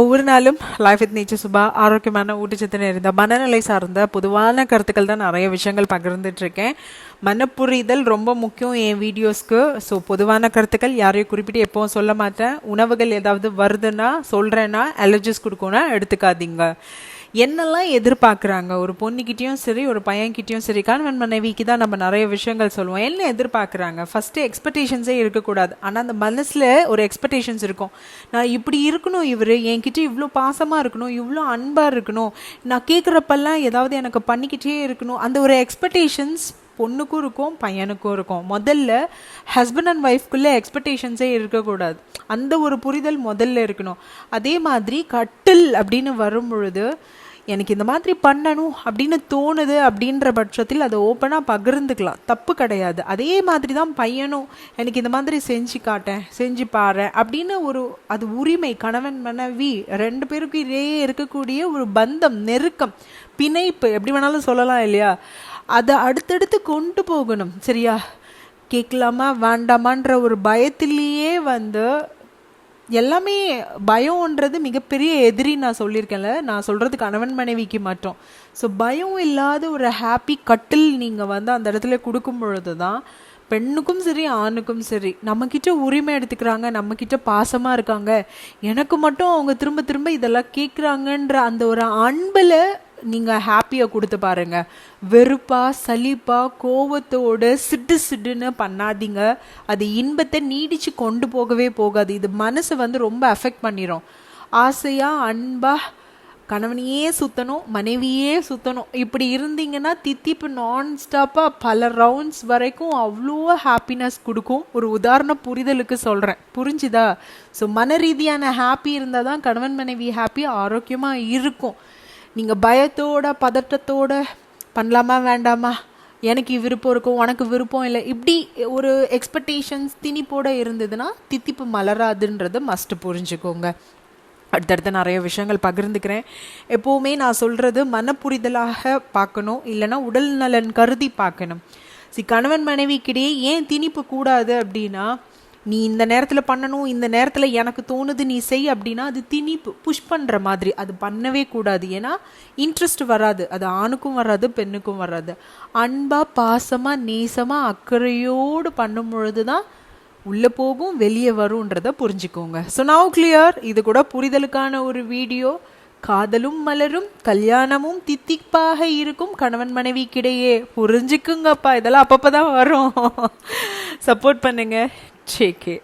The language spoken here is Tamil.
ஒவ்வொரு நாளும் லைஃப் வித் நேச்சர் சுபா ஆரோக்கியமான ஊட்டச்சத்து நிறைந்த மனநிலை சார்ந்த பொதுவான கருத்துக்கள் தான் நிறைய விஷயங்கள் பகிர்ந்துட்டு இருக்கேன் மனப்புரிதல் ரொம்ப முக்கியம் என் வீடியோஸ்க்கு. ஸோ பொதுவான கருத்துக்கள் யாரையும் குறிப்பிட்டு எப்பவும் சொல்ல மாட்டேன். உணவுகள் ஏதாவது வருதுன்னா சொல்கிறேன்னா அலர்ஜிஸ் கொடுக்கணும்னா எடுத்துக்காதீங்க. என்னெல்லாம் எதிர்பார்க்குறாங்க? ஒரு பொண்ணுக்கிட்டேயும் சரி ஒரு பையன்கிட்டயும் சரி கணவன் மனைவிக்கு தான் நம்ம நிறைய விஷயங்கள் சொல்லுவோம். என்ன எதிர்பார்க்குறாங்க? ஃபஸ்ட்டு எக்ஸ்பெக்டேஷன்ஸே இருக்கக்கூடாது. ஆனால் அந்த மனசில் ஒரு எக்ஸ்பெக்டேஷன்ஸ் இருக்கும். நான் இப்படி இருக்கணும் இவர் என்கிட்ட இவ்வளோ பாசமாக இருக்கணும் இவ்வளோ அன்பாக இருக்கணும் நான் கேட்குறப்பெல்லாம் ஏதாவது எனக்கு பண்ணிக்கிட்டே இருக்கணும். அந்த ஒரு எக்ஸ்பெக்டேஷன்ஸ் பொண்ணுக்கும் இருக்கும் பையனுக்கும் இருக்கும். முதல்ல ஹஸ்பண்ட் அண்ட் ஒய்ஃப்குள்ளே எக்ஸ்பெக்டேஷன்ஸே இருக்கக்கூடாது. அந்த ஒரு புரிதல் முதல்ல இருக்கணும். அதே மாதிரி கட்டில் அப்படின்னு வரும் பொழுது எனக்கு இந்த மாதிரி பண்ணணும் அப்படின்னு தோணுது அப்படின்ற பட்சத்தில் அதை ஓப்பனாக பகிர்ந்துக்கலாம். தப்பு கிடையாது. அதே மாதிரி தான் பையனும் எனக்கு இந்த மாதிரி செஞ்சு காட்டேன் செஞ்சு பாரு அப்படின்னு ஒரு அது உரிமை கணவன் மனைவி ரெண்டு பேருக்கும் இடையே இருக்கக்கூடிய ஒரு பந்தம் நெருக்கம் பிணைப்பு எப்படி வேணாலும் சொல்லலாம் இல்லையா? அதை அடுத்தடுத்து கொண்டு போகணும். சரியா? கேட்கலாமா? வேண்டாமான்ற ஒரு பயத்திலேயே வந்து எல்லாமே பயம்ன்றது மிகப்பெரிய எதிரி நான் சொல்லியிருக்கேன்ல. நான் சொல்கிறது கணவன் மனைவிக்கு மட்டும். ஸோ பயம் இல்லாத ஒரு ஹாப்பி கட்டில் நீங்கள் வந்து அந்த இடத்துல கொடுக்கும் பொழுது தான் பெண்ணுக்கும் சரி ஆணுக்கும் சரி நம்மக்கிட்ட உரிமை எடுத்துக்கிறாங்க நம்மக்கிட்ட பாசமாக இருக்காங்க. எனக்கு மட்டும் அவங்க திரும்ப திரும்ப இதெல்லாம் கேட்குறாங்கன்ற அந்த ஒரு அன்பில் நீங்கள் ஹாப்பியாக கொடுத்து பாருங்க. வெறுப்பாக சலிப்பாக கோவத்தோடு சிட்டு சிட்டுன்னு பண்ணாதீங்க. அது இன்பத்தை நீடித்து கொண்டு போகவே போகாது. இது மனசை வந்து ரொம்ப அஃபெக்ட் பண்ணிடும் ஆசையாக அன்பாக கணவனையே சுற்றணும் மனைவியே சுற்றணும் இப்படி இருந்தீங்கன்னா தித்திப்பு நான் ஸ்டாப்பாக பல ரவுண்ட்ஸ் வரைக்கும் அவ்வளோ ஹாப்பினஸ் கொடுக்கும். ஒரு உதாரண புரிதலுக்கு சொல்கிறேன் புரிஞ்சுதா? ஸோ மன ரீதியான ஹாப்பி இருந்தால் தான் கணவன் மனைவி ஹாப்பி ஆரோக்கியமாக இருக்கும். நீங்கள் பயத்தோட பதட்டத்தோட பண்ணலாமா வேண்டாமா? எனக்கு விருப்பம் இருக்கும் உனக்கு விருப்பம் இல்லை. இப்படி ஒரு எக்ஸ்பெக்டேஷன்ஸ் திணிப்போட இருந்ததுன்னா தித்திப்பு மலராதுன்றதை மஸ்ட்டு புரிஞ்சுக்கோங்க. அடுத்தடுத்து நிறைய விஷயங்கள் பகிர்ந்துக்கிறேன். எப்போவுமே நான் சொல்கிறது மனப்புரிதலாக பார்க்கணும் இல்லைன்னா உடல் நலன் கருதி பார்க்கணும். சி கணவன் மனைவிக்கிடையே ஏன் திணிப்பு கூடாது அப்படின்னா நீ இந்த நேரத்தில் பண்ணணும் இந்த நேரத்தில் எனக்கு தோணுது நீ செய் அப்படின்னா அது திணிப்பு புஷ் பண்ணுற மாதிரி. அது பண்ணவே கூடாது. ஏன்னா இன்ட்ரெஸ்ட் வராது. அது ஆணுக்கும் வராது பெண்ணுக்கும் வராது. அன்பாக பாசமாக நேசமாக அக்கறையோடு பண்ணும் பொழுது தான் உள்ளே போகும் வெளியே வரும்ன்றத புரிஞ்சுக்கோங்க. ஸோ நாவ் கிளியர் இது கூட புரிதலுக்கான ஒரு வீடியோ. காதலும் மலரும் கல்யாணமும் தித்திப்பாக இருக்கும் கணவன் மனைவிக்கிடையே. புரிஞ்சுக்குங்கப்பா. இதெல்லாம் அப்பப்போ தான் வரும். சப்போர்ட் பண்ணுங்கள் Take care.